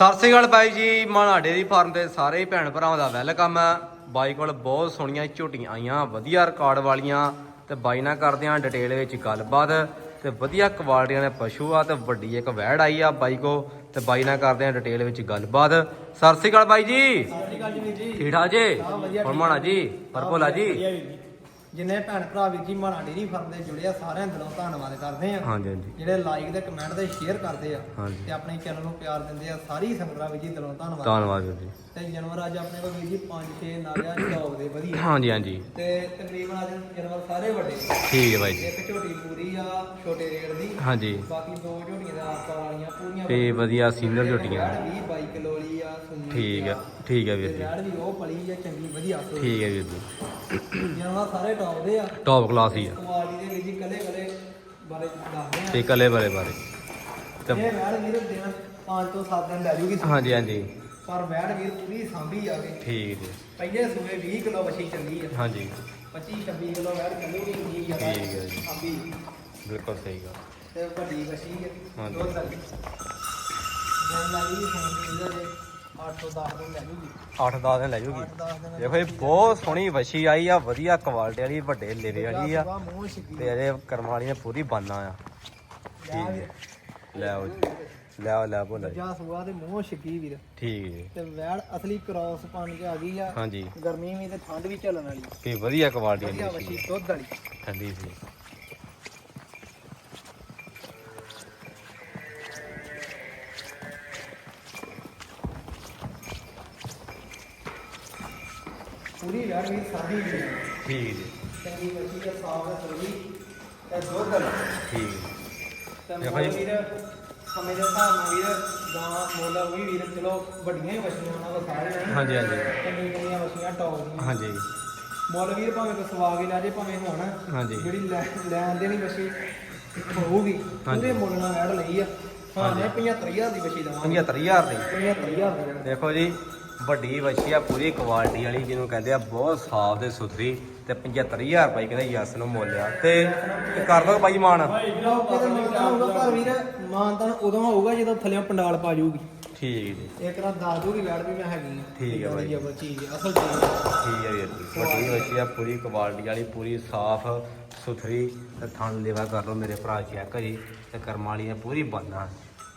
ਸਤਿ ਸ੍ਰੀ ਅਕਾਲ ਬਾਈ ਜੀ ਮਾਣਾ dairy farm ਦੇ ਸਾਰੇ ਭੈਣ ਭਰਾਵਾਂ ਦਾ ਵੈਲਕਮ ਹੈ। ਬਾਈ ਕੋਲ ਬਹੁਤ ਸੋਹਣੀਆਂ ਝੋਟੀਆਂ ਆਈਆਂ ਵਧੀਆ ਰਿਕਾਰਡ ਵਾਲੀਆਂ ਤੇ ਬਾਈ ਨਾਲ ਕਰਦੇ ਆਂ ਡਿਟੇਲ ਵਿੱਚ ਗੱਲਬਾਤ ਤੇ ਵਧੀਆ ਕੁਆਲਿਟੀਆਂ ਦੇ ਪਸ਼ੂ ਆ ਤੇ ਵੱਡੀ ਇੱਕ ਵੈੜ ਆਈ ਆ ਬਾਈ ਕੋ ਤੇ ਬਾਈ ਨਾਲ ਕਰਦੇ ਆਂ ਡਿਟੇਲ ਵਿੱਚ ਗੱਲਬਾਤ। ਸਤਿ ਸ੍ਰੀ ਅਕਾਲ ਬਾਈ ਜੀ। ਸਤਿ ਸ਼੍ਰੀ ਅਕਾਲ ਜੀ ਠੀਕ ਠਾਕ ਜੀ? ਹੁਣ ਮਾਣਾ ਜੀ? ਪਰਪੋਲਾ ਜੀ। ਜਿੰਨੇ ਭੈਣ ਭਰਾ ਵੀਰ ਜੀ ਮਾਣਾ ਡੇਰੀ ਫਾਰਮ ਦੇ ਜੁੜੇ ਆ ਸਾਰਿਆਂ ਦਿਲੋਂ ਧੰਨਵਾਦ ਕਰਦੇ ਆ। ਹਾਂਜੀ ਹਾਂਜੀ। ਜਿਹੜੇ ਲਾਈਕ ਤੇ ਕਮੈਂਟ ਤੇ ਸ਼ੇਅਰ ਕਰਦੇ ਆ ਹਾਂਜੀ। ਤੇ ਆਪਣੇ ਚੈਨਲ ਨੂੰ ਪਿਆਰ ਦਿੰਦੇ ਆ ਸਾਰੀ ਸੰਗਤਾਂ ਵੀਰ ਜੀ ਦਿਲੋਂ ਧੰਨਵਾਦ। ਧੰਨਵਾਦ ਵੀਰ ਜੀ। ਤੇ ਜਾਨਵਰ ਅੱਜ ਆਪਣੇ ਕੋਲ ਵੀਰ ਜੀ 5-6 ਨਾਲਿਆ ਚੌਕ ਦੇ ਵਧੀਆ। ਹਾਂਜੀ ਹਾਂਜੀ। ਤੇ ਤਕਰੀਬਨ ਅੱਜ ਜਾਨਵਰ ਸਾਰੇ ਵੱਡੇ। ਠੀਕ ਹੈ ਬਾਈ ਜੀ। ਇੱਕ ਝੋਟੀ ਪੂਰੀ ਆ ਛੋਟੇ ਰੇਟ ਦੀ। ਹਾਂਜੀ। ਬਾਕੀ ਦੋ ਝੋਟੀਆਂ ਦਾ ਆਸਪਾ ਵਾਲੀਆਂ ਪੂਰੀਆਂ ਤੇ ਵਧੀਆ ਸੀਨੀਅਰ ਝੋਟੀਆਂ। 20 22 ਕਿਲੋ ਵਾਲੀ ਆ ਸੁਣੀ ਠੀਕ ਹੈ। ਠੀਕ ਹੈ ਵੀਰ ਜੀ। ਰੈਡ ਵੀ ਉਹ ਪਲੀ ਆ ਚੰਗੀ ਵਧੀਆ। ਸੋ ਠੀਕ ਹੈ ਵੀਰ ਜੀ। ਜਾਨਵਰ ਸਾਰੇ ਟੌਪ ਦੇ ਆ। ਟੌਪ ਕਲਾਸ ਹੀ ਆ। ਕੁਆਲਿਟੀ ਦੇ ਵਿੱਚ ਹੀ ਕਲੇ ਕਲੇ ਬਾਰੇ ਦੱਸਦੇ ਤੇ ਕੱਲੇ ਬਾਰੇ ਬਾਰੇ। ਆ ਤੇ ਇਹ ਵੈੜ ਵੀਰ ਦਿਨ 5 ਤੋਂ 7 ਦਿਨ ਲੈ ਜੂਗੀ। ਹਾਂਜੀ ਹਾਂਜੀ। ਪਰ ਵੈੜ ਵੀਰ ਪੂਰੀ ਸਾਂਭੀ ਆ ਗਈ ਠੀਕ ਜੀ ਪਹਿਲੇ ਸੂਏ 20 ਕਿਲੋ ਵਛੀ ਚੱਲੀ ਆ। ਹਾਂਜੀ। 25 26 ਕਿਲੋ ਵੈੜ ਚੱਲੂਗੀ ਜੀ ਜ਼ਿਆਦਾ ਠੀਕ ਹੈ ਜੀ। ਸਾਂਭੀ। ਬਿਲਕੁਲ ਸਹੀ ਗੱਲ। ਤੇ ਵੱਡੀ ਵਛੀ ਹੈ ਹਾਂਜੀ। ਦੋ ਤੱਕ ਜਨ ਇਹਦਾ ਜੇ 8 ਤੋਂ 10 ਦਿਨ ਲੈ ਜੂਗੀ। 8-10 ਦਿਨ ਲੈ ਜੂਗੀ। 8-10 ਦਿਨ ਦੇਖੋ ਇਹ ਬਹੁਤ ਸੋਹਣੀ ਵਛੀ ਆਈ ਆ ਵਧੀਆ ਕੁਆਲਿਟੀ ਵਾਲੀ ਵੱਡੇ ਲੇਵੇ ਵਾਲੀ ਆ। ਸੁਬਾਹ ਮੂੰਹ ਛਿੱਕੀ ਤੇ ਇਹਦੇ ਕਰਮ ਵਾਲੀ ਨੇ ਪੂਰੀ ਬਾਨਾ ਆ। ਲੈ ਵੀਰ। ਲੈ ਆਓ ਜੀ। ਲੈ ਆਓ ਲੈ ਬੋਲਾ ਜੀ। ਜਾ ਸੁਆ ਦੇ ਮੂੰਹ ਛਿੱਕੀ ਵੀਰ। ਠੀਕ ਜੀ। ਤੇ ਵੈੜ ਅਸਲੀ ਕ੍ਰਾਸ ਪਾਣ ਕੇ ਆ ਗਈ ਆ। ਹਾਂਜੀ। ਗਰਮੀ ਵੀ ਤੇ ਠੰਡ ਵੀ ਚੱਲਣ ਵਾਲੀ। ਤੇ ਵਧੀਆ ਕੁਆਲਿਟੀ ਵਧੀਆ ਵਾਲੀ ਵਛੀ ਦੁੱਧ ਵਾਲੀ। ਠੰਡੀ ਸੀ। ਪੂਰੀ ਵੈੜ ਵੀ ਸਾਦੀ ਜੀ ਠੀਕ। ਜੀ ਚੰਗੀ ਵਛੀ ਤੇ ਸਾਫ਼ ਤੇ ਸਰਵੀ ਤੇ ਦੁੱਧ ਵਾਲੀ। ਠੀਕ। ਤੇ ਮੁੱਲ। ਵੀਰ ਸਮੇਂ ਦੇ ਹਿਸਾਬ ਨਾਲ ਵੀਰ ਗਾਂ ਮੁੱਲ ਵੀ ਵੀਰ ਚਲੋ ਵੱਡੀਆਂ ਹੀ ਵਛੀਆਂ ਉਹਨਾਂ ਕੋਲ ਸਾਰੇ ਹਾਂਜੀ ਹਾਂਜੀ। ਚੰਗੀ ਚੰਗੀਆਂ ਵਛੀਆਂ ਟੌਪ ਦੀਆਂ। ਹਾਂਜੀ। ਮੁੱਲ ਵੀਰ ਭਾਵੇਂ ਕੋ ਸਵਾ ਕੇ ਲੈ ਜੇ ਭਾਵੇਂ ਹੁਣ। ਹਾਂਜੀ। ਜਿਹੜੀ ਲੈਣ ਦੇ ਨਹੀਂ ਵਛੀ ਹੋਊਗੀ। ਪੂਰੇ ਮੁੱਲ ਨਾਲ ਵੈੜ ਲਈ ਆ। ਹਾਂ ਮੈਂ 75000 ਦੀ ਵਛੀ ਦਵਾਂਗੇ। 75000 ਦੀ। 75000 ਦੀ। ਦੇਖੋ ਜੀ ਵੱਡੀ ਵਛੀ ਆ ਪੂਰੀ ਕੁਆਲਿਟੀ ਵਾਲੀ ਜਿਹਨੂੰ ਕਹਿੰਦੇ ਆ ਬਹੁਤ ਸਾਫ਼ ਤੇ ਸੁਥਰੀ ਤੇ 75000 ਰੁਪਏ ਕਹਿੰਦੇ ਯਸ ਨੂੰ ਮੁੱਲ ਆ। ਤੇ ਕਰ ਦੋ ਬਾਈ ਮਾਨ। ਲੋਕੇ ਤੇ ਮਾਨਤਾ ਹੋਊਗਾ ਪਰ ਵੀਰ ਮਾਨਤਾ ਉਦੋਂ ਹੋਊਗਾ ਜਦੋਂ ਥੱਲੇੋਂ ਪੰਡਾਲ ਪਾ ਜਾਊਗੀ। ਠੀਕ ਜੀ। ਇੱਕ ਰਾਤ ਦੱਸ ਦੂਗੀ ਵੈੜ ਵੀ ਮੈਂ ਹੈਗੀ ਆ। ਠੀਕ ਹੈ ਬਾਈ। ਵਧੀਆ ਚੀਜ਼ ਅਸਲ ਚੀਜ਼ ਠੀਕ ਹੈ ਵੀਰ ਜੀ। ਵੱਡੀ ਵਛੀ ਆ ਪੂਰੀ ਕੁਆਲਿਟੀ ਵਾਲੀ ਪੂਰੀ ਸਾਫ਼ ਸੁਥਰੀ ਤੇ ਥਣ ਲੇਵਾ ਕਰ ਲਓ ਮੇਰੇ ਭਰਾ ਚੈੱਕ ਜੀ ਤੇ ਕਰਮ ਵਾਲੀ ਆ ਪੂਰੀ ਬੰਨਾ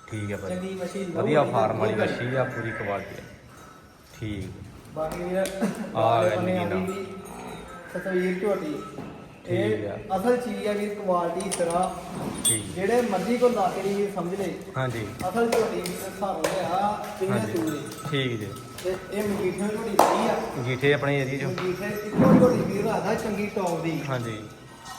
ਠੀਕ ਹੈ ਚੰਗੀ ਲਓ ਵਧੀਆ ਫਾਰਮ ਵਾਲੀ ਵਛੀ ਆ ਪੂਰੀ ਕੁਆਲਿਟੀ ਠੀਕ। ਬਾਕੀ ਵੀਰ ਆ ਗਈ ਬੰਨੇ ਨੀਨਾ। ਵਾਲੀ ਵੀ ਤਸਵੀਰ ਝੋਟੀ। ਠੀਕ ਇਹ ਆ। ਅਸਲ ਚੀਜ਼ ਆ ਵੀਰ ਕੁਆਲਿਟੀ ਤਰਾ ਠੀਕ। ਜਿਹੜੇ ਮਰਜ਼ੀ ਕੋ ਲਾ ਕੇ ਵੀ ਸਮਝ ਲੈ। ਹਾਂਜੀ। ਅਸਲ ਝੋਟੀ ਵੀ ਸਾਨੂੰ ਲਿਆ ਕਿੰਨੇ ਹਾਂਜੀ। ਸੂਰੇ ਠੀਕ ਜੀ। ਤੇ ਇਹ ਮਜੀਠੇ ਝੋਟੀ ਸਹੀ ਆ। ਗੀਠੇ ਆਪਣੇ ਏਰੀਏ ਚੋਂ। ਮਜੀਠੇ ਇੱਕੋ ਝੋਟੀ ਵੀਰ ਆਦਾ ਚੰਗੀ ਟੌਪ ਦੀ। ਹਾਂਜੀ।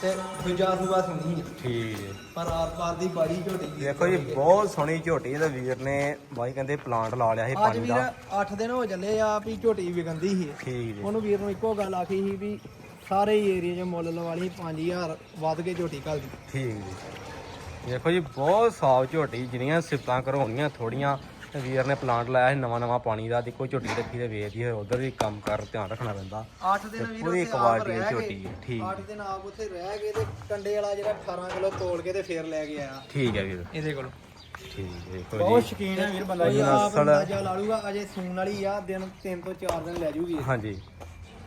ਤੇ ਦੂਜਾ ਸੂਆ ਸੁਣੀ ਆ। ਠੀਕ ਜੀ। ਪਰ ਆਰ ਪਾਰ ਦੀ ਬਾੜੀ ਝੋਟੀ ਵੀਰ ਦੇਖੋ ਜੀ ਬਹੁਤ ਸੋਹਣੀ ਝੋਟੀ ਇਹਦੇ ਵੀਰ ਨੇ ਬਾਈ ਕਹਿੰਦੇ ਪਲਾਂਟ ਲਾ ਲਿਆ ਸੀ ਅੱਜ ਪਾਣੀ ਵੀਰ ਦਾ। 8 ਦਿਨ ਹੋ ਚੱਲੇ ਆ ਵੀ ਝੋਟੀ ਵਿਗੰਦੀ ਸੀ। ਠੀਕ ਜੀ। ਉਹਨੂੰ ਵੀਰ ਨੂੰ ਇੱਕੋ ਗੱਲ ਆਖੀ ਸੀ ਵੀ ਸਾਰੇ ਏਰੀਆ 'ਚ ਮੁੱਲ ਲਵਾ ਲਈ 5000 ਵੱਧ ਕੇ ਝੋਟੀ ਕੱਲ ਦੀ। ਠੀਕ ਜੀ। ਦੇਖੋ ਜੀ ਬਹੁਤ ਸਾਫ਼ ਝੋਟੀ ਜਿਹੜੀਆਂ ਸਿਫਤਾਂ ਕਰਵਾਉਣੀਆਂ ਥੋੜੀਆਂ ਵੀਰ ਨੇ ਪਲਾਂਟ ਲਾਇਆ ਸੀ ਨਵਾਂ ਨਵਾਂ ਪਾਣੀ ਦਾ ਦੇਖੋ ਝੋਟੀ ਰੱਖੀ ਤੇ ਵੇਚਦੀ ਹੈ ਉਧਰ ਵੀ ਕੰਮ ਕਰ ਧਿਆਨ ਰੱਖਣਾ ਪੈਂਦਾ। 8 ਦਿਨ ਵੀਰ ਪੂਰੀ ਕੁਆਲਿਟੀ ਦੀ ਝੋਟੀ। ਹੈ, ਠੀਕ। 8 ਦਿਨ ਆਪ ਉੱਥੇ ਰਹਿ ਗਏ ਤੇ ਕੰਡੇ ਵਾਲਾ ਜਿਹੜਾ 18 ਕਿਲੋ ਤੋਲ ਕੇ ਤੇ ਫੇਰ ਲੈ ਕੇ ਆਇਆ। ਠੀਕ ਹੈ ਵੀਰ। ਇਹਦੇ ਕੋਲ। ਠੀਕ ਦੇਖੋ ਬਹੁਤ ਸ਼ਕੀਨ ਹੈ ਵੀਰ ਬੰਦਾ ਜੀ ਆਪ ਅੰਦਾਜ਼ਾ ਲਾ ਲੂਗਾ ਅਜੇ ਸੂਣ ਵਾਲੀ ਆ ਦਿਨ 3 ਤੋਂ 4 ਦਿਨ ਲੈ ਜੂਗੀ। ਹਾਂਜੀ।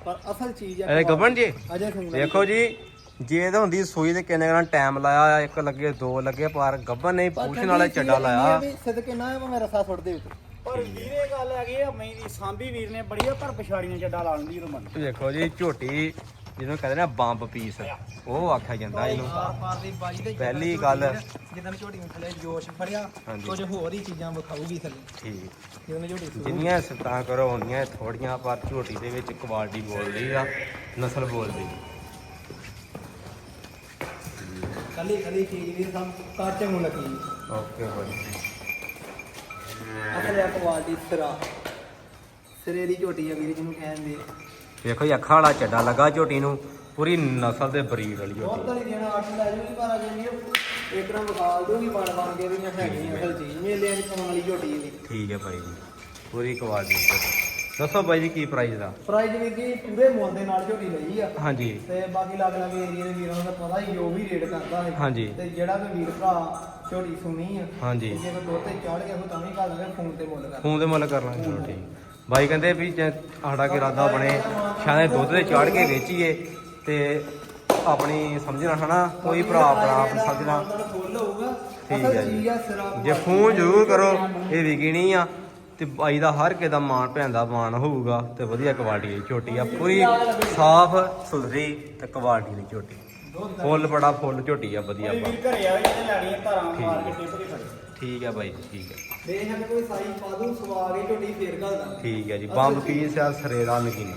ਪਰ ਅਸਲ ਚੀਜ਼ ਆ ਇਹ ਗੱਬਣ ਜੀ। ਅਜੇ ਸੂਣ ਵਾਲੀ ਦੇਖੋ ਜੀ ਜੇ ਇਹ ਹੁੰਦੀ ਸੂਈ ਤੇ ਕਿੰਨੇ ਗਰਾਂ ਟਾਈਮ ਲਾਇਆ ਇੱਕ ਲੱਗੇ ਦੋ ਲੱਗੇ ਪਰ ਗੱਬਨ ਨੇ ਪਰ ਪੂਛ ਠੰਡੀ ਨਾਲੇ ਚੀਜ਼ ਚੱਡਾ ਲਾਇਆ। ਵੀ ਸਿੱਧਕੇ ਨਾ ਭਾਵੇਂ ਰਸਾ ਸੁੱਟ ਦੇ ਉੱਤੇ। ਪਰ ਵੀਰੇ ਗੱਲ ਹੈਗੀ ਆ ਮੈਂ ਦੀ ਸਾਂਭੀ ਵੀਰ ਨੇ ਬੜੀ ਆ ਪਰ ਪਛਾੜੀਆਂ ਚੱਡਾ ਲਾ ਲੈਂਦੀ ਰਮਨ ਦੇਖੋ ਜੀ ਝੋਟੀ ਜਿਹਨੂੰ ਕਹਿੰਦੇ ਨੇ ਬੰਬ ਪੀਸ ਉਹ ਆਖਿਆ ਜਾਂਦਾ ਇਹਨੂੰ। ਪਹਿਲੀ ਗੱਲ- ਜਦੋਂ ਝੋਟੀ ਨੂੰ ਥੱਲੇ ਜੋਸ਼ ਫੜਿਆ। ਕੁਝ ਹੋਰ ਹੀ ਚੀਜ਼ਾਂ ਵਿਖਾਊਗੀ ਥੱਲੇ। ਠੀਕ। ਜਿੰਨੀਆਂ ਸਿਫਤਾਂ ਕਰੋ ਉਨੀਆਂ ਥੋੜੀਆਂ ਪਰ ਝੋਟੀ ਦੇ ਵਿੱਚ ਕੁਆਲਿਟੀ ਬੋਲਦੀ ਆ ਨਸਲ ਬੋਲਦੀ। ਕੱਲੀ ਕੱਲੀ ਚੀਜ਼ ਵੀ ਸਭ ਕਾਚੇ ਨੂੰ ਲੱਗੀ। ਓਕੇ ਹੋਈ ਅਸਲ ਆ ਕੁਆਲਿਟੀ ਸਿਰਾ। ਸਿਰੇ ਦੀ ਝੋਟੀ ਆ ਵੀਰ ਜਿਹਨੂੰ ਕਹਿੰਦੇ ਦੇਖੋ ਜੀ ਅੱਖਾਂ ਵਾਲਾ ਚੱਡਾ ਲੱਗਾ ਝੋਟੀ ਨੂੰ। ਪੂਰੀ ਨਸਲ ਦੇ ਬਰੀਡ ਵਾਲੀ ਬਹੁਤ ਝੋਟੀ ਦੇਣਾ ਅੱਠ ਲੈ ਜੂਗੀ ਪਰ ਅਜੇ ਨਹੀਂ। ਇੱਕ ਨੂੰ ਵਿਖਾਲ ਦੂਗੀ ਬਣ ਬਣ ਕੇ ਵੀ ਮੈਂ ਹੈਗੀ ਆ ਅਸਲ ਚੀਜ਼ ਮੇਲੇ ਦੀ ਪਾਉਣ ਵਾਲੀ ਝੋਟੀ ਇਹਦੀ ਠੀਕ ਹੈ ਭਾਈ ਜੀ। ਪੂਰੀ ਕੁਆਲਿਟੀ ਦੱਸੋ ਬਾਈ ਜੀ ਕੀ ਪ੍ਰਾਈਸ ਦਾ ਪ੍ਰਾਈਜ਼ ਵੀਰ ਜੀ ਪੂਰੇ ਮੁੱਲ ਦੇ ਨਾਲ ਝੋਟੀ ਲਈ ਆ। ਹਾਂਜੀ। ਤੇ ਬਾਕੀ ਲੱਗ ਲੱਗ ਏਰੀਆ ਦੇ ਵੀਰਾਂ ਨੂੰ ਪਤਾ ਹੀ ਜੋ ਵੀ ਰੇਟ ਕਰਦਾ ਹੈ ਹਾਂਜੀ। ਤੇ ਜਿਹੜਾ ਕੋਈ ਵੀਰ ਭਰਾ ਝੋਟੀ ਸੁਣੀ ਆ ਹਾਂਜੀ। ਜੇ ਕੋਈ ਦੁੱਧ ਤੇ ਚੜ ਗਿਆ ਉਹ ਤਾਂ ਵੀ ਘਰ ਦੇ ਫੋਨ ਤੇ ਮੁੱਲ ਕਰ। ਫੋਨ ਤੇ ਮੁੱਲ ਕਰ ਲਾਂਗੇ ਚਲੋ ਠੀਕ। ਬਾਈ ਕਹਿੰਦੇ ਵੀ ਜੇ ਸਾਡਾ ਕੀ ਇਰਾਦਾ ਬਣੇ ਸ਼ਾਇਦ ਦੁੱਧ ਤੇ ਚਾੜ ਕੇ ਵੇਚੀਏ ਤੇ ਆਪਣੀ ਸਮਝਣਾ ਹਨਾ ਕੋਈ ਭਰਾ ਆਪ ਸਮਝਣਾ। ਠੀਕ ਹੈ ਜੀ। ਫੋਨ ਜ਼ਰੂਰ ਕਰੋ ਇਹ ਵਿਕਣੀ ਆ। ਤੇ ਬਾਈ ਦਾ ਹਰ ਕਿਸੇ ਦਾ ਮਾਣ ਭੈਣ ਦਾ ਮਾਣ ਹੋਊਗਾ ਤੇ ਵਧੀਆ ਕੁਆਲਿਟੀ ਦੀ ਝੋਟੀ ਆ। ਪੂਰੀ ਸਾਫ਼ ਸੁਥਰੀ ਤੇ ਕੁਆਲਿਟੀ ਦੀ ਝੋਟੀ। ਫੁੱਲ ਬੜਾ ਫੁੱਲ ਝੋਟੀ ਆ ਵਧੀਆ ਵੀਰ ਘਰੇ ਆ ਇਹਨੇ ਲੈਣੀ ਧਾਰਾਂ ਮਾਰ ਕੇ ਟਿਪ ਕੇ ਠੀਕ ਆ ਬਾਈ ਠੀਕ ਹੈ ਬੇਸ਼ੱਕ ਕੋਈ ਸਾਈ ਪਾ ਦੂ ਸਵਾ ਕੇ ਝੋਟੀ ਫੇਰ ਦਾ ਠੀਕ ਹੈ ਜੀ ਬੰਬ ਪੀਸ ਆ ਸਰੇਰਾ ਨਗੀਨਾ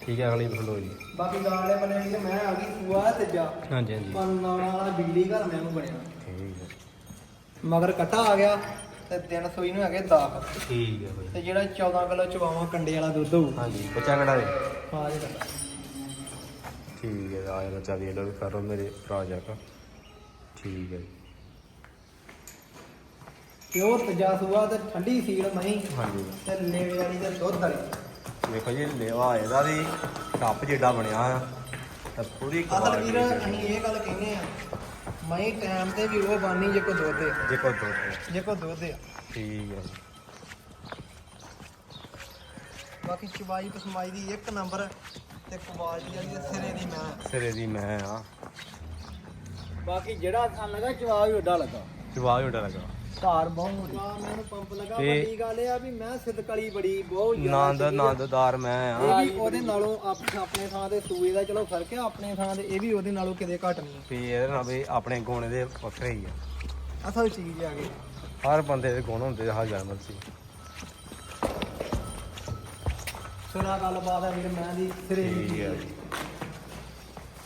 ਠੀਕ ਹੈ ਅਗਲੀ ਫਲੋ ਜੀ। ਬਾਕੀ ਗਾਲੇ ਬਣੇ ਵੀ ਤੇ ਮੈਂ ਆ ਗਈ ਸੂਆ ਤੇ ਜਾ ਹਾਂਜੀ ਹਾਂਜੀ। ਪੰਨਾਣਾ ਵਾਲਾ ਬਿਜਲੀ ਘਰ ਮੈਨੂੰ ਬਣਿਆ। ਠੀਕ ਹੈ ਮਗਰ ਕੱਟਾ ਆ ਗਿਆ। ਤੇ ਦਿਨ ਸੋਈ ਨੂੰ ਹੈਗੇ 10 ਠੀਕ ਹੈ ਬਾਈ। ਤੇ ਜਿਹੜਾ 14 ਕਿਲੋ ਚਵਾਵਾਂ ਕੰਡੇ ਵਾਲਾ ਦੁੱਧ ਹੋਊ। ਹਾਂਜੀ ਬੱਚਾ ਕਿਹੜਾ ਹੈ ਆ ਜਿਹੜਾ ਠੀਕ ਹੈ ਆ ਬੱਚਾ ਦੇ ਲੋ ਕਰੋ ਮੇਰੇ ਭਰਾ ਜਾ ਕੇ। ਠੀਕ ਹੈ। ਜੀ। ਪਿਓਰ ਤਜਾ ਸੂਆ ਤੇ ਠੰਡੀ ਸੀਲ ਮਹੀਂ ਹਾਂਜੀ। ਤੇ ਲੇਵੇ ਵਾਲੀ ਤੇ ਦੁੱਧ ਵਾਲੀ। ਦੇਖੋ ਜੀ ਲੇਵਾ ਇਹਦਾ ਵੀ ਕੱਪ ਜਿੱਡਾ ਬਣਿਆ ਆ ਤਾਂ ਪੂਰੀ ਅਸਲ ਵੀਰ ਅਸੀਂ ਇਹ ਗੱਲ ਕਹਿੰਦੇ ਆ ਮਹੀਂ ਟਾਈਮ ਤੇ ਵੀ ਉਹ ਬਾਨੀ ਜੇ ਕੋ ਆ। ਦੇਖੋ ਦੁੱਧ ਜੇ ਕੋ ਆ। ਠੀਕ ਹੈ ਬਾਕੀ ਚਵਾਈ ਪਸਮਾਈ ਦੀ ਇੱਕ ਨੰਬਰ ਤੇ ਕੁਆਲਿਟੀ ਵਾਲੀ ਤੇ ਸਿਰੇ ਦੀ ਮੈਂ। ਸਿਰੇ ਦੀ ਮੈਂ ਆ। ਬਾਕੀ ਜਿਹੜਾ ਸਾਨੂੰ ਲੱਗਾ ਜਵਾਬ ਹੀ ਉੱਡਾ ਲੱਗਾ। ਜਵਾਬ ਹੀ ਲੱਗਾ। ਘਰ ਬਹੁਤ ਆ ਮੈਨੂੰ ਪੰਪ ਲਗਾ ਤੇ- ਵੱਡੀ ਗੱਲ ਇਹ ਆ ਵੀ ਮੈਂ ਸਿਦਕਲੀ ਬੜੀ ਬਹੁਤ ਨੰਦ ਚੰਗੀ ਆ। ਨੰਦਦਾਰ ਮੈਂ ਆ। ਇਹ ਵੀ ਉਹਦੇ ਨਾਲੋਂ ਆਪ- ਆਪਣੇ ਥਾਂ ਦੇ ਸੂਏ ਦਾ ਚਲੋ ਫ਼ਰਕ ਆ ਆਪਣੇ ਥਾਂ ਦੇ ਇਹ ਵੀ ਉਹਦੇ ਨਾਲੋਂ ਕਿਤੇ ਘੱਟ ਨਹੀਂ ਵੀ ਇਹਦੇ ਨਾਲ ਵੀ ਆਪਣੇ ਗੁਣ ਦੇ ਵੱਖਰੇ ਹੀ ਆ। ਅਸਲ ਚੀਜ਼ ਆ ਗਈ। ਹਰ ਬੰਦੇ ਦੇ ਗੁਣ ਹੁੰਦੇ ਹਰ ਜਾਨਵਰ ਸੀ ਸੁਣਾ ਗੱਲਬਾਤ ਆ ਵੀਰ ਮੈਂ ਦੀ ਸਿਰੇ ਦੀ। ਠੀਕ ਹੈ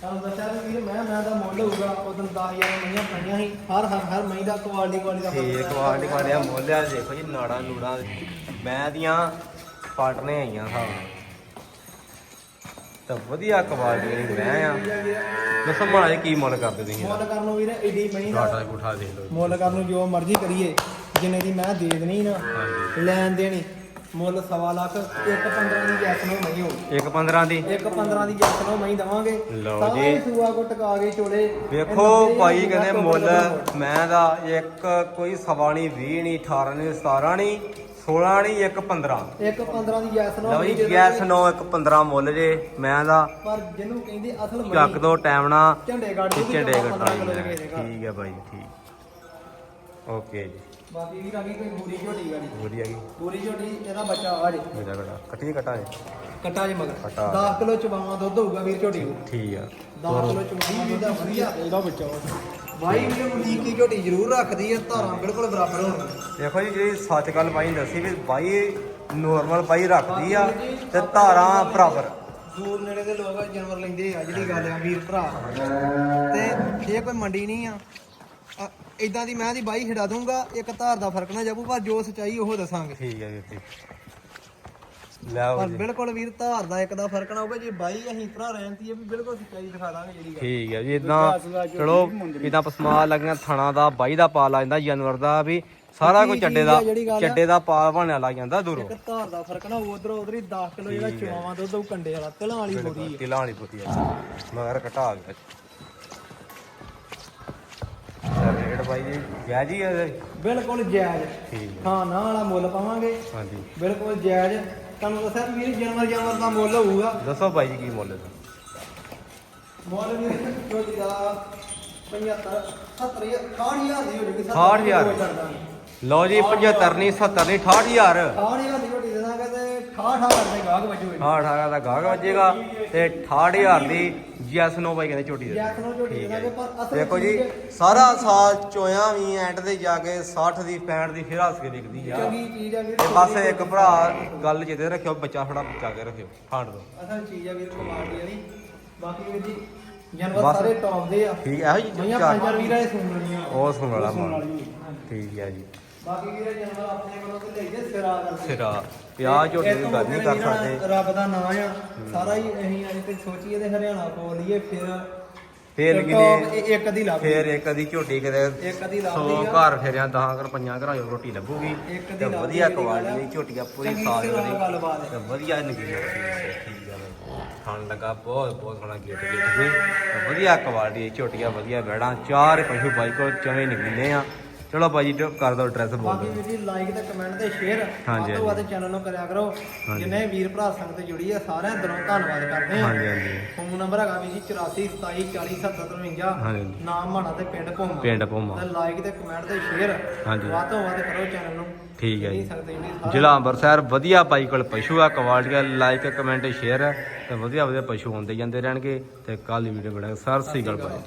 ਤੁਹਾਨੂੰ ਦੱਸਿਆ ਵੀ ਵੀਰ ਮੈਂ ਮੈਂ ਦਾ ਮੁੱਲ ਹੋਊਗਾ ਉਦੋਂ 10000 ਮਹੀਆਂ ਪਈਆਂ ਸੀ। ਹਰ ਹਰ ਹਰ ਮਹੀਂ ਦਾ ਕੁਆਲਿਟੀ ਕੁਆਲਿਟੀ ਦਾ ਠੀਕ ਫ਼ਰਕ ਆ। ਕੁਆਲਿਟੀ ਵਾਲਿਆ ਮੋਲਿਆ ਦੇਖੋ ਜੀ ਨਾੜਾ ਨੂੜਾ ਮੈਂ ਦੀਆਂ ਪਾਟਨੇ ਆਈਆਂ ਨਾਲ ਤਾਂ ਵਧੀਆ ਕੁਆਲਿਟੀ ਦੀ ਮੈਂ ਆ। ਦੱਸੋ ਮਾੜਾ ਕੀ ਮੁੱਲ ਕਰਦੇ ਤੁਸੀਂ ਮੁੱਲ ਕਰਨ ਨੂੰ ਵੀਰ ਏਡੀ ਮਹੀਂ ਦਾ ਟਾਟਾ ਗੁਠਾ ਦੇਖ ਲਓ। ਮੁੱਲ ਕਰਨ ਨੂੰ ਜੋ ਮਰਜ਼ੀ ਕਰੀਏ ਜਿੰਨੇ ਦੀ ਮੈਂ ਦੇ ਦੇਣੀ ਨਾ ਲੈਣ ਦੇਣੀ। ਮੁੱਲ ਸਵਾ ਲੱਖ ਇੱਕ 15 ਦੀ ਜੈਸ ਨੂੰ ਮਹੀਂ ਹੋਊ। ਇੱਕ 15 ਦੀ? ਇੱਕ 15 ਦੀ ਜੈਸ ਨੂੰ ਮਹੀਂ ਦਵਾਂਗੇ। ਲਓ ਜੀ। ਸੂਆ ਕੋ ਟਕਾ ਕੇ ਚੋਲੇ। ਵੇਖੋ ਭਾਈ ਕਹਿੰਦੇ ਮੁੱਲ ਮੈਂ ਦਾ ਇੱਕ ਕੋਈ ਸਵਾ ਨਹੀਂ 20 ਨਹੀਂ 18 ਨਹੀਂ 17 ਨਹੀਂ 16 ਨਹੀਂ ਇੱਕ 15 ਇੱਕ 15 ਦੀ ਜੈਸ ਨੂੰ ਲਓ ਜੀ ਗੈਸ 9 ਇੱਕ 15 ਮੁੱਲ ਜੇ ਮੈਂ ਦਾ। ਪਰ ਜਿਹਨੂੰ ਕਹਿੰਦੇ ਅਸਲ ਮਹੀਂ ਚੱਕ ਦੋ ਟਾਈਮ ਨਾਲ। ਝੰਡੇ ਦੀ ਝੰਡੇ 15 ਘਟਾਈ ਕਿਲੋ ਦੇ ਮੈਂ। ਘੇਰੇ ਘਰ। ਠੀਕ ਹੈ ਭਾਈ ਠੀਕ। ਓਕੇ ਜੀ। ਬਾਕੀ ਵੀਰ ਆ ਗਈ ਕੋਈ ਬੂਰੀ ਝੋਟੀ ਗਾੜੀ ਵਧੀਆ ਜੀ। ਬੂਰੀ ਝੋਟੀ ਇਹਦਾ ਬੱਚਾ ਆ ਜੇ। ਮੇਰਾ ਬੇਟਾ ਕੱਟੀ ਕਟਾ ਹੈ। ਕੱਟਾ ਜੇ ਮਗਰ। ਕੱਟਾ। 10 ਕਿਲੋ ਚਵਾਵਾਂ ਦੁੱਧ ਹੋਊਗਾ ਵੀਰ ਝੋਟੀ ਨੂੰ। ਠੀਕ ਆ। 10 ਕਿਲੋ ਚਵਾਵਾਂ ਦੁੱਧ ਆ ਵਧੀਆ ਇਹਦਾ ਬੱਚਾ ਬਾਈ ਵੀਰ ਮਲੀਕ ਦੀ ਝੋਟੀ ਜ਼ਰੂਰ ਰੱਖਦੀ ਹੈ ਧਾਰਾਂ ਬਿਲਕੁਲ ਬਰਾਬਰ ਹੋਣਗੀਆਂ ਦੇਖੋ ਜੀ ਜਿਹੜੀ ਸੱਚ ਗੱਲ ਬਾਈ ਨੇ ਦੱਸੀ ਵੀ ਬਾਈ ਨੋਰਮਲ ਬਾਈ ਰੱਖਦੀ ਆ ਤੇ ਧਾਰਾਂ ਬਰਾਬਰ। ਦੂਰ ਨੇੜੇ ਦੇ ਲੋਕ ਜਾਨਵਰ ਲੈਂਦੇ ਆ ਜਿਹੜੀ ਗੱਲ ਆ ਵੀਰ ਭਰਾ। ਤੇ ਇਹ ਕੋਈ ਮੰਡੀ ਨਹੀਂ ਆ ਇਦਾਂ ਦੀ ਮੈਂ ਦੀ ਬਾਈ ਛਡਾ ਦੂੰਗਾ ਇੱਕ ਧਾਰ ਦਾ ਫ਼ਰਕ ਨਾ ਜਾਊ ਪਰ ਜੋ ਸਚਾਈ ਉਹ ਦੱਸਾਂਗੇ। ਠੀਕ ਹੈ ਵੀਰ ਜੀ ਲੈ ਪਰ ਆਓ ਜੀ। ਬਿਲਕੁਲ ਵੀਰ ਧਾਰ ਦਾ ਇੱਕ ਦਾ ਫ਼ਰਕ ਨਾ ਹੋਊਗਾ ਜੇ ਬਾਈ ਅਸੀਂ ਭਰਾ ਰਹਿੰਦੀ ਹੈ ਵੀ ਬਿਲਕੁਲ ਸਚਾਈ ਦਿਖਾ ਦਾਂਗੇ ਜਿਹੜੀ ਠੀਕ ਹੈ ਜੀ ਇਦਾਂ ਚਲੋ ਇਦਾਂ ਪਸਮਾ ਲੱਗੀਆਂ ਥਣਾ ਦਾ ਬਾਈ ਦਾ ਪਾ ਲਾ ਜਾਂਦਾ ਜਾਨਵਰ ਦਾ ਵੀ ਸਾਰਾ ਕੁਝ ਚੱਡੇ ਦਾ ਆ- ਚੱਡੇ ਦਾ ਪਾ ਬਣਿਆ ਲੱਗ ਜਾਂਦਾ ਦੂਰੋਂ। ਇੱਕ ਧਾਰ ਦਾ ਫ਼ਰਕ ਨਾ ਉਧਰ ਉਧਰ ਹੀ 10 ਕਿਲੋ ਜਿਹੜਾ ਚਵਾਵਾਂ ਦੁੱਧ ਉਹ ਕੰਡੇ ਵਾਲਾ ਤਿਲਾਂ ਵਾਲੀ ਬੋਰੀ ਹੈ ਕਿਲਾ ਵਾਲੀ ਪੁੱਤੀ ਆ। ਮਗਰ ਘਟਾ ਆ ਗਿਆ ਬਾਈ ਜੀ ਵਿਆਹ ਜੀ ਆ ਬਿਲਕੁਲ ਜਾਇਜ਼। ਹਾਂ ਨਾ ਵਾਲਾ ਮੁੱਲ ਪਾਵਾਂਗੇ। ਹਾਂਜੀ। ਬਿਲਕੁਲ ਜਾਇਜ਼। ਤੁਹਾਨੂੰ ਦੱਸਿਆ ਵੀ ਇਹ ਜਾਨਵਰ ਜਾਨਵਰ ਦਾ ਮੁੱਲ ਹੋਊਗਾ। ਦੱਸੋ ਬਾਈ ਜੀ ਕੀ ਮੁੱਲ ਹੈ? ਮੁੱਲ ਵੀ ਛੋਟੀ ਦਾ 75 70 60000 ਦੀ ਹੋ ਜੂਗੀ 60000 ਲਓ ਜੀ 75 ਨਹੀਂ 70 ਨਹੀਂ 68000 60000 ਦੀ ਹੋ ਦਾ ਗਾਹਕ ਵੱਜੇਗਾ ਤੇ 68000 ਦੀ ਜੈਸ ਬਾਈ ਕਹਿੰਦੇ ਛੋਟੀ ਦੇਖੋ ਜੀ ਸਾਰਾ ਸਾਲ ਚੋਇਆ ਵੀ ਐਂਡ ਤੇ ਜਾ ਕੇ 60 ਦੀ 65 ਦੀ ਫਿਰ ਹੱਸ ਕੇ ਦੇਖਦੀ ਆ। ਤੇ ਬਸ ਇੱਕ ਭਰਾ ਗੱਲ ਜਿੱਦੇ ਰੱਖਿਓ ਬੱਚਾ ਥੋੜਾ ਬਚਾ ਕੇ ਰੱਖਿਓ ਖਾਣ ਦੋ ਅਸਲ ਚੀਜ਼ ਆ ਵੀਰ ਕਮਾਲ ਦੀ ਵਾਲੀ ਬਾਕੀ ਵੀਰ ਸਾਰੇ ਟੌਪ ਦੇ ਆ। ਠੀਕ ਹੈ ਜੀ ਮਈਆਂ ਚਾਰ- ਪੰਜਾਂ ਵੀਰਾਂ ਇਹ ਸੁਣ ਉਹ ਸੁਣ ਵਾਲਾ ਮਾਲ। ਠੀਕ ਹੈ ਜੀ। ਬਾਕੀ ਵੀਰੇ ਜਾਨਵਰ ਆਪਣੇ ਕੋਲੋਂ ਤੇ ਲਈਦੇ ਸਿਰਾ ਕਰਕੇ। ਸਿਰਾ ਪਿਆ ਝੋਟੀ ਦੀ ਗੱਲ ਨਹੀਂ ਕਰ ਸਕਦੇ। ਰੱਬ ਦਾ ਨਾਮ ਆ। ਸਾਰਾ ਹੀ ਅਸੀਂ ਅੱਜ ਤੇ ਸੋਚੀਏ ਤੇ ਹਰਿਆਣਾ ਕੋਲ ਲਈਏ ਫਿਰ ਫੇਰ ਟੌਪ ਕਿਤੇ ਇਹ ਇੱਕ ਦੀ ਲੱਗ ਫੇਰ ਇੱਕ ਦੀ ਝੋਟੀ ਕਿਤੇ ਇੱਕ ਦੀ ਸੌ ਲੱਭਦੀ ਆ। ਘਰ ਫੇਰਿਆ 10 ਕਰ ਪੰਜਾਂ ਘਰਾਂ ਚੋਂ ਰੋਟੀ ਲੱਭੂਗੀ। ਇੱਕ ਦੀ ਤੇ ਲੱਭਦੀ ਵਧੀਆ ਕੁਆਲਿਟੀ। ਦੀ ਝੋਟੀਆਂ ਪੂਰੀ। ਤੇ ਠੀਕ ਖਾਣ ਲੱਗਾ ਬਹੁਤ ਬਹੁਤ ਸੋਹਣਾ ਗੇਟ ਵਧੀਆ ਕੁਆਲਿਟੀ ਝੋਟੀਆਂ ਵਧੀਆ ਬੈੜਾਂ ਚਾਰ ਪਸ਼ੂ ਬਾਈ ਕੋਲ ਚਵੇਂ ਨਿਕਲੇ ਆ। ਚਲੋ ਬਾਈ ਜੀ ਕਰ ਦੋ ਐਡਰੈਸ ਬੋਲ ਬਾਕੀ ਦਿਓ। ਵੀਰ ਜੀ ਲਾਈਕ ਤੇ ਕਮੈਂਟ ਤੇ ਸ਼ੇਅਰ ਹਾਂਜੀ, ਵੱਧ ਤੋਂ ਵੱਧ ਚੈਨਲ ਨੂੰ ਕਰਿਆ ਕਰੋ। ਹਾਂਜੀ। ਜਿੰਨੇ ਵੀਰ ਭਰਾ ਸੰਗਤ ਜੁੜੀ ਆ ਸਾਰਿਆਂ ਦਿਲੋਂ ਧੰਨਵਾਦ ਕਰਦੇ ਹਾਂ। ਹਾਂਜੀ ਹਾਂਜੀ। ਫੋਨ ਨੰਬਰ ਹੈਗਾ ਵੀ ਜੀ 84 27 40 77 53 ਹਾਂਜੀ। ਨਾਮ ਮਾਣਾ ਤੇ ਪਿੰਡ ਭੋਮਾ। ਪਿੰਡ ਭੋਮਾ। ਤੇ ਲਾਈਕ ਤੇ ਕਮੈਂਟ ਤੇ ਸ਼ੇਅਰ ਹਾਂਜੀ। ਵੱਧ ਤੋਂ ਵੱਧ ਕਰੋ ਚੈਨਲ ਨੂੰ। ਠੀਕ ਹੈ ਜੀ। ਸੰਗਤ ਜੁੜੀ ਸਾਰਿਆਂ ਜ਼ਿਲ੍ਹਾ ਅੰਮ੍ਰਿਤਸਰ ਵਧੀਆ ਬਾਈ ਕੋਲ ਪਸ਼ੂ ਆ ਕੁਆਲਿਟੀ ਲਾਈਕ ਕਮੈਂਟ ਸ਼ੇਅਰ ਤੇ ਵਧੀਆ ਵਧੀਆ ਪਸ਼ੂ ਹੁੰਦੇ ਜਾਂਦੇ ਰਹਿਣਗੇ। ਤੇ ਕੱਲ ਵੀਡੀਓ ਬਣਾ ਸਰ ਸ੍ਰੀ ਅਕਾਲ।